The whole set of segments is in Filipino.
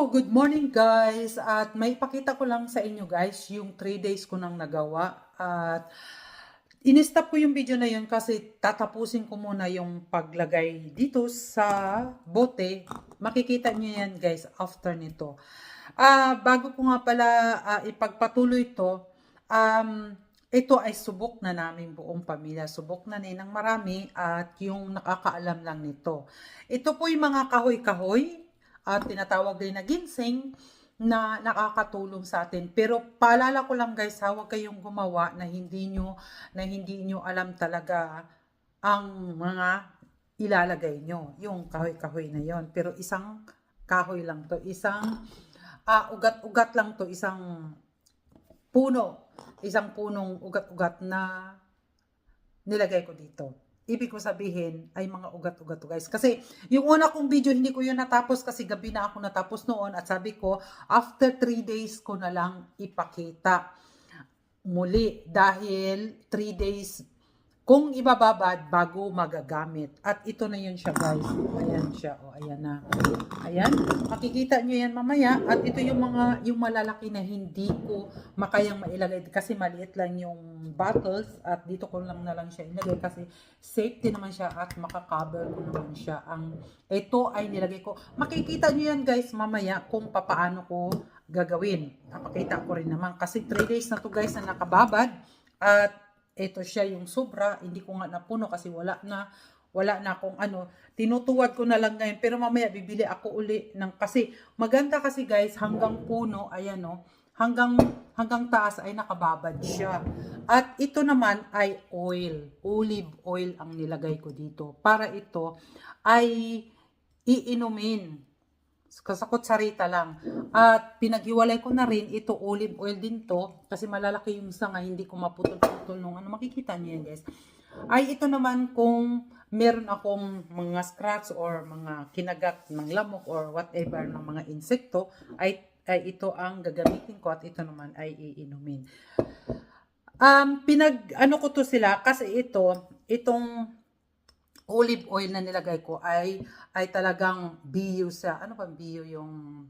Good morning guys. At may pakita ko lang sa inyo guys yung 3 days ko nang nagawa. At in-stop ko yung video na yun kasi tatapusin ko muna yung paglagay dito sa bote. Makikita nyo yan guys after nito. Ah, bago ko nga pala ah, ipagpatuloy to, um, ito ay subok na namin buong pamilya. Subok na ni ng marami at yung nakakaalam lang nito. Ito po yung mga kahoy-kahoy at tinatawag din na ginseng na nakakatulong sa atin. Pero paalala ko lang guys, ha, huwag kayong gumawa na hindi nyo, na hindi nyo alam talaga ang mga ilalagay nyo. Yung kahoy-kahoy na yon Pero isang kahoy lang to. Isang ah, ugat-ugat lang to. Isang puno. Isang punong ugat-ugat na nilagay ko dito. Ibig ko sabihin ay mga ugat-ugat guys. Kasi yung una kong video hindi ko yun natapos kasi gabi na ako natapos noon at sabi ko after 3 days ko na lang ipakita muli dahil 3 days kung ibababad bago magagamit. At ito na yun siya guys. Ayan siya. O, ayan na. Ayan. Makikita nyo yan mamaya. At ito yung mga, yung malalaki na hindi ko makayang mailagay. Kasi maliit lang yung bottles. At dito ko lang na lang siya ilagay. Kasi safety naman siya at makakover ko naman siya. Ang, ito ay nilagay ko. Makikita nyo yan guys mamaya kung papaano ko gagawin. Napakita ko rin naman. Kasi 3 days na to guys na nakababad. At ito siya yung sobra, hindi ko nga napuno kasi wala na, wala na akong ano, tinutuwad ko na lang ngayon, pero mamaya bibili ako uli ng, kasi maganda kasi guys, hanggang puno, ayan o, hanggang, hanggang taas ay nakababad siya. At ito naman ay oil, olive oil ang nilagay ko dito, para ito ay iinumin kasakot sarita lang. At pinaghiwalay ko na rin, ito olive oil din to, kasi malalaki yung sanga, hindi ko maputol-putol nung ano, makikita niyo yan guys. Ay ito naman kung meron akong mga scratch or mga kinagat ng lamok or whatever ng mga insekto, ay, ay ito ang gagamitin ko at ito naman ay iinumin. Um, pinag, ano ko to sila, kasi ito, itong olive oil na nilagay ko ay ay talagang bio sa ano ba bio yung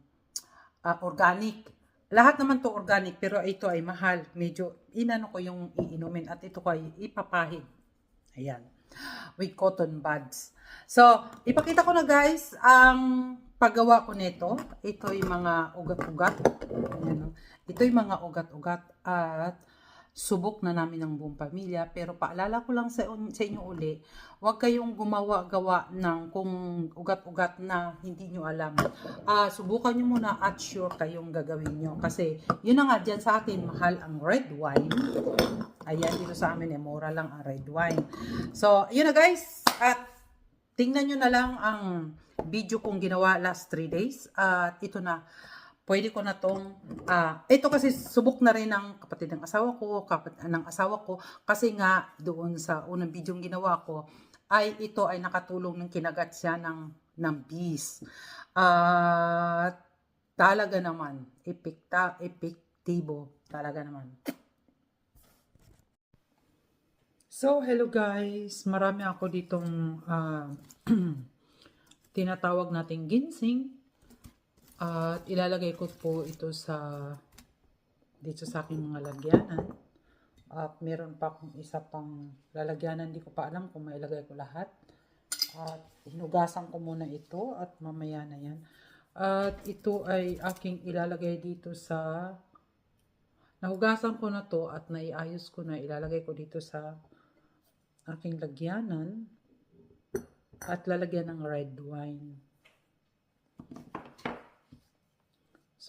uh, organic. Lahat naman to organic pero ito ay mahal. Medyo inano ko yung iinumin at ito ko ay ipapahid. Ayan. With cotton buds. So, ipakita ko na guys ang paggawa ko nito. Ito yung mga ugat-ugat. Ito yung mga ugat-ugat at subok na namin ng buong pamilya. Pero paalala ko lang sa, sa inyo uli, huwag kayong gumawa-gawa ng kung ugat-ugat na hindi nyo alam. Uh, subukan nyo muna at sure kayong gagawin nyo. Kasi yun na nga, dyan sa atin, mahal ang red wine. Ayan, dito sa amin, eh, mura lang ang red wine. So, yun na guys. At tingnan nyo na lang ang video kong ginawa last 3 days. At ito na pwede ko na tong, uh, ito kasi subok na rin ng kapatid ng asawa ko, kapatid ng asawa ko, kasi nga doon sa unang video ginawa ko, ay ito ay nakatulong ng kinagat siya ng, ng bees. Uh, talaga naman, epekta, epektibo, talaga naman. So, hello guys. Marami ako ditong uh, tinatawag nating ginseng at ilalagay ko po ito sa dito sa aking mga lagyanan. At meron pa akong isa pang lalagyanan, hindi ko pa alam kung mailagay ko lahat. At hinugasan ko muna ito at mamaya na yan. At ito ay aking ilalagay dito sa nahugasan ko na to at naiayos ko na ilalagay ko dito sa aking lagyanan at lalagyan ng red wine.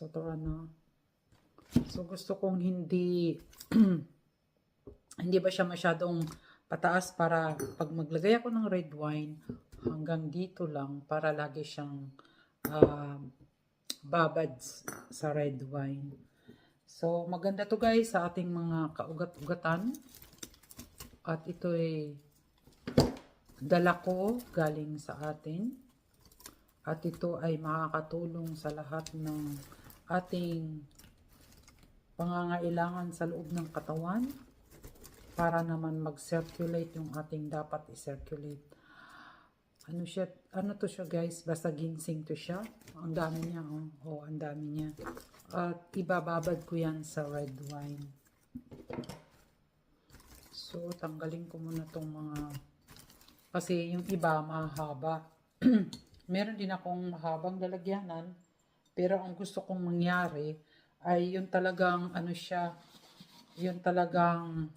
So, to ano. So, gusto kong hindi hindi ba siya masyadong pataas para pag maglagay ako ng red wine hanggang dito lang para lagi siyang uh, babad sa red wine. So, maganda to guys sa ating mga kaugat-ugatan. At ito ay dala ko galing sa atin. At ito ay makakatulong sa lahat ng ating pangangailangan sa loob ng katawan para naman mag-circulate yung ating dapat i-circulate. ano siya, ano to siya guys, basta ginseng to siya. Ang dami niya, oh, oh ang dami niya. At ibababad ko yan sa red wine. So, tanggalin ko muna tong mga, kasi yung iba mahaba. Meron din akong mahabang lalagyanan, pero ang gusto kong mangyari ay yung talagang, ano siya, yung talagang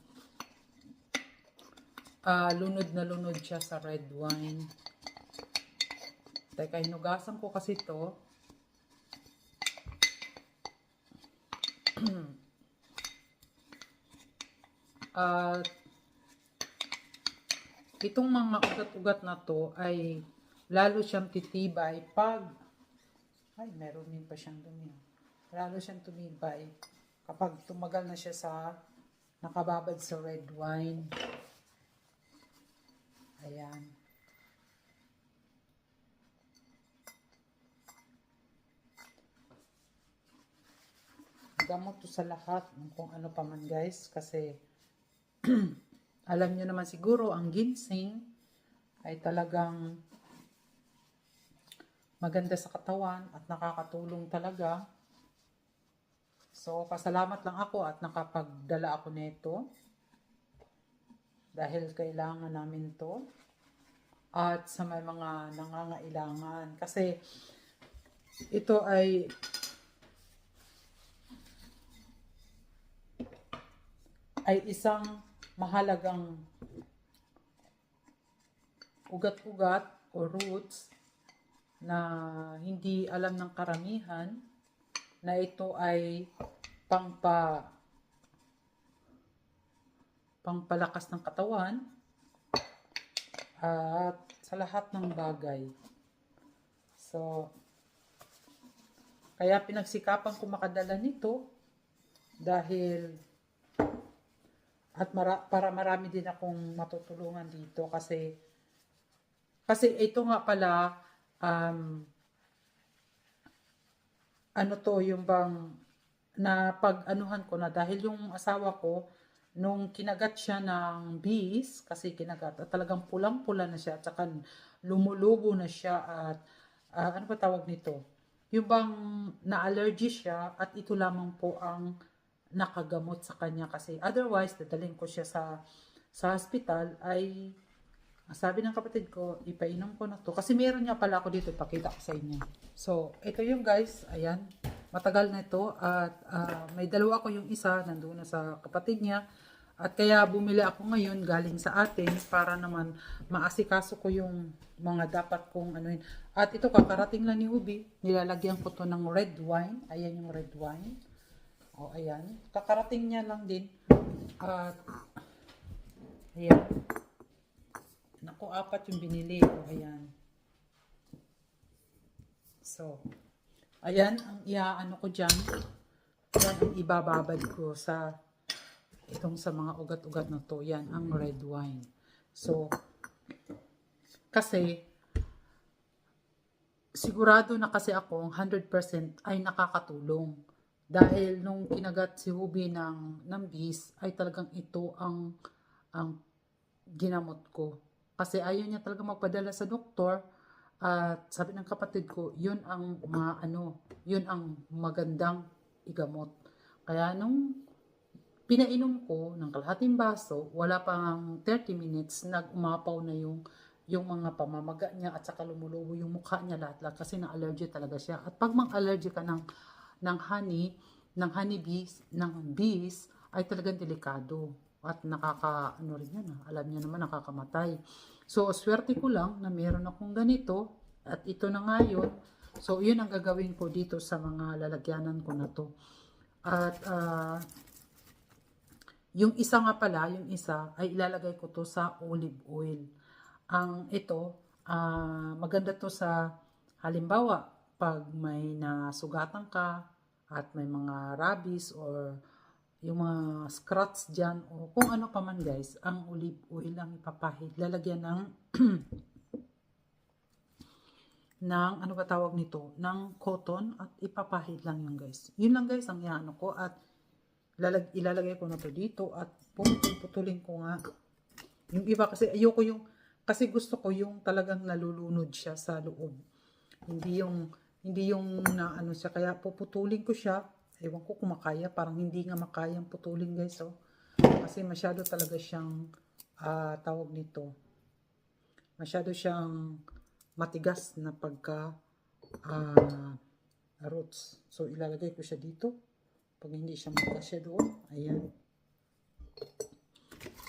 ah, lunod na lunod siya sa red wine. Teka, hinugasan ko kasi to. At itong mga ugat-ugat na to ay lalo siyang titibay pag ay meron din pa siyang dumi. oh. Lalo siyang tumibay kapag tumagal na siya sa nakababad sa red wine. Ayan. Gamot to sa lahat ng kung ano pa man guys kasi alam nyo naman siguro ang ginseng ay talagang maganda sa katawan at nakakatulong talaga. So, pasalamat lang ako at nakapagdala ako nito. Dahil kailangan namin to. At sa may mga nangangailangan. Kasi ito ay ay isang mahalagang ugat-ugat o roots na hindi alam ng karamihan na ito ay pangpa pangpalakas ng katawan at sa lahat ng bagay. So, kaya pinagsikapan ko makadala nito dahil at mara- para marami din akong matutulungan dito kasi kasi ito nga pala um, ano to yung bang na pag-anuhan ko na dahil yung asawa ko nung kinagat siya ng bees kasi kinagat at talagang pulang-pula na siya at saka lumulubo na siya at ah, ano ba tawag nito? Yung bang na-allergy siya at ito lamang po ang nakagamot sa kanya kasi otherwise dadalhin ko siya sa sa hospital ay sabi ng kapatid ko ipainom ko na to kasi meron niya pala ako dito ipakita ko sa inyo so ito yung guys ayan matagal na ito at ah, may dalawa ko yung isa nandoon na sa kapatid niya at kaya bumili ako ngayon galing sa atin para naman maasikaso ko yung mga dapat kong anuin. At ito kakarating lang ni Hubi, nilalagyan ko to ng red wine. Ayan yung red wine. O ayan, kakarating niya lang din. At ayan. Naku, apat yung binili. O ayan. So, ayan ang iaano ko dyan. Yan ang ibababad ko sa itong sa mga ugat-ugat na to, yan ang red wine. So, kasi, sigurado na kasi ako, 100% ay nakakatulong. Dahil nung kinagat si Hubi ng, ng bees, ay talagang ito ang, ang ginamot ko. Kasi ayaw niya talaga magpadala sa doktor. At sabi ng kapatid ko, yun ang mga ano, yun ang magandang igamot. Kaya nung pinainom ko ng kalahating baso, wala pang 30 minutes, nag-umapaw na yung yung mga pamamaga niya at saka lumulubo yung mukha niya lahat-lahat kasi na-allergy talaga siya. At pag mang-allergy ka ng, ng honey, ng honey bees, ng bees, ay talagang delikado. At nakaka, ano rin yan, ah, alam niyo naman, nakakamatay. So, swerte ko lang na meron akong ganito at ito na nga yun. So, yun ang gagawin ko dito sa mga lalagyanan ko na to. At, ah, yung isa nga pala, yung isa, ay ilalagay ko to sa olive oil. Ang ito, ah, maganda to sa halimbawa, pag may nasugatan ka at may mga rabies or yung mga scratch dyan o kung ano pa man guys, ang olive oil ang ipapahid. Lalagyan ng ng ano ba tawag nito? ng cotton at ipapahid lang yun guys. Yun lang guys ang iano ko at lalag, ilalagay ko na to dito at puputulin ko nga. Yung iba kasi ayoko yung Kasi gusto ko yung talagang nalulunod siya sa loob. Hindi yung hindi yung na ano siya kaya puputulin ko siya. Ewan ko kung makaya, parang hindi nga makayang putulin guys oh. Kasi masyado talaga siyang ah, tawag nito. Masyado siyang matigas na pagka ah, roots. So ilalagay ko siya dito. Pag hindi siya magkasya doon, ayan.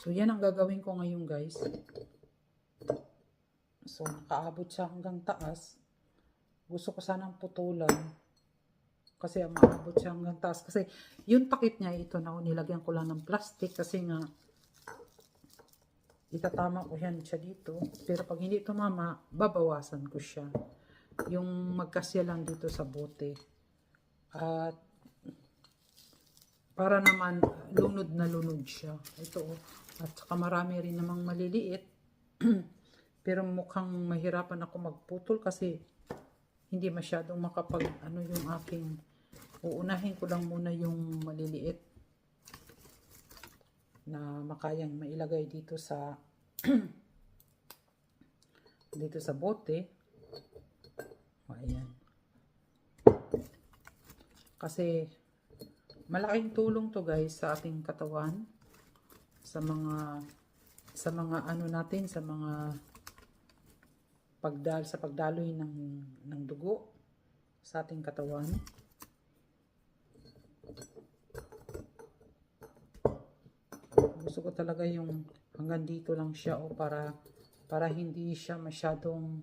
So yan ang gagawin ko ngayon guys. So nakaabot siya hanggang taas. Gusto ko sanang putulan. Kasi maabot siya hanggang taas. Kasi yung takip niya ito na nilagyan ko lang ng plastic kasi nga itatama ko yan siya dito. Pero pag hindi tumama, babawasan ko siya. Yung magkasya lang dito sa bote. At para naman lunod na lunod siya. Ito oh. At saka marami rin namang maliliit. Pero mukhang mahirapan ako magputol kasi hindi masyadong makapag ano yung aking uunahin ko lang muna yung maliliit na makayang mailagay dito sa dito sa bote. O, ayan. Kasi malaking tulong to guys sa ating katawan sa mga sa mga ano natin sa mga pagdal sa pagdaloy ng ng dugo sa ating katawan. Gusto ko talaga yung hanggang dito lang siya o para para hindi siya masyadong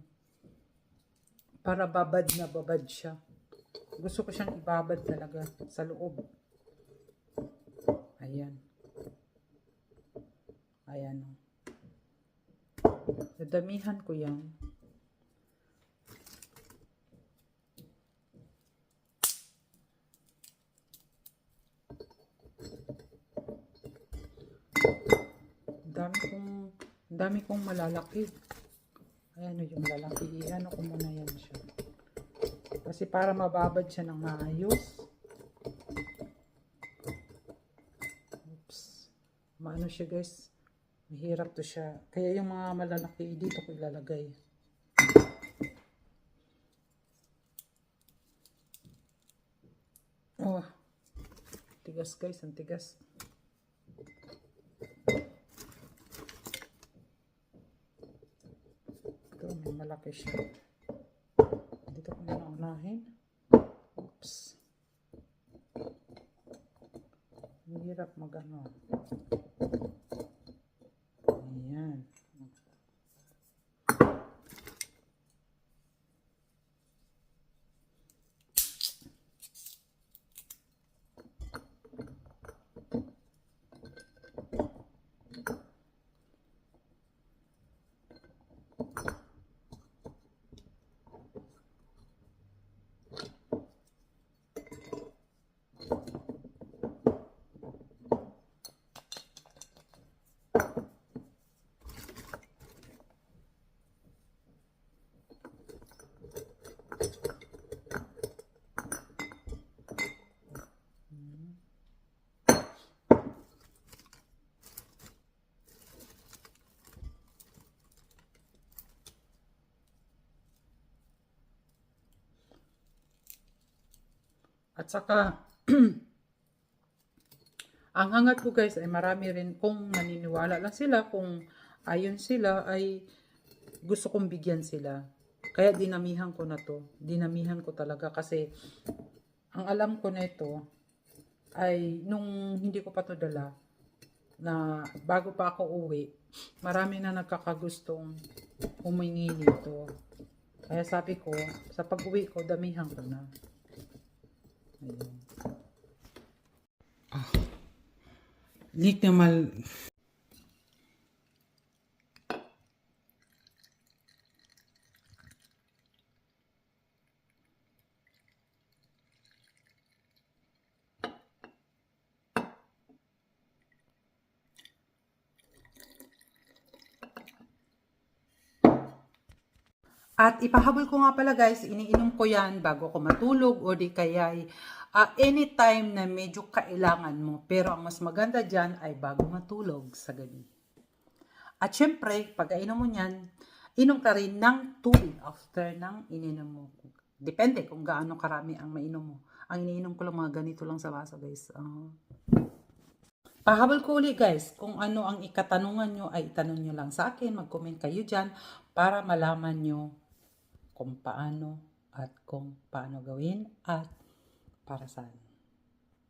para babad na babad siya. Gusto ko siyang ibabad talaga sa loob. Ayan. Ayan. o. Nadamihan ko yan. Ang dami kong, ang dami kong malalaki. Ayan o yung malalaki. Ano ko muna yan siya. Kasi para mababad siya ng maayos. Oops. Maano siya guys. Mahirap to siya. Kaya yung mga malalaki dito ko ilalagay. Oh. Tigas guys, ang tigas. Ito, may malaki siya. Dito ko muna unahin. Oops. Mahirap mag-ano. Ayan. At saka, ang hangat ko guys ay marami rin kung naniniwala lang sila, kung ayon sila ay gusto kong bigyan sila. Kaya dinamihan ko na to. Dinamihan ko talaga kasi ang alam ko na ito ay nung hindi ko pa to dala na bago pa ako uwi, marami na nagkakagustong humingi nito. Kaya sabi ko, sa pag-uwi ko, damihan ko na. Ayun. Ah. Nick ipahabol ko nga pala guys, iniinom ko yan bago ko matulog o di kaya ay ah, anytime na medyo kailangan mo. Pero ang mas maganda dyan ay bago matulog sa gabi. At syempre, pag inom mo niyan, inom ka rin ng tubig after ng ininom mo. Depende kung gaano karami ang mainom mo. Ang iniinom ko lang mga ganito lang sa baso, guys. Ah. Pahabol ko ulit guys, kung ano ang ikatanungan nyo ay itanong nyo lang sa akin, mag-comment kayo dyan para malaman nyo kung paano at kung paano gawin at para saan.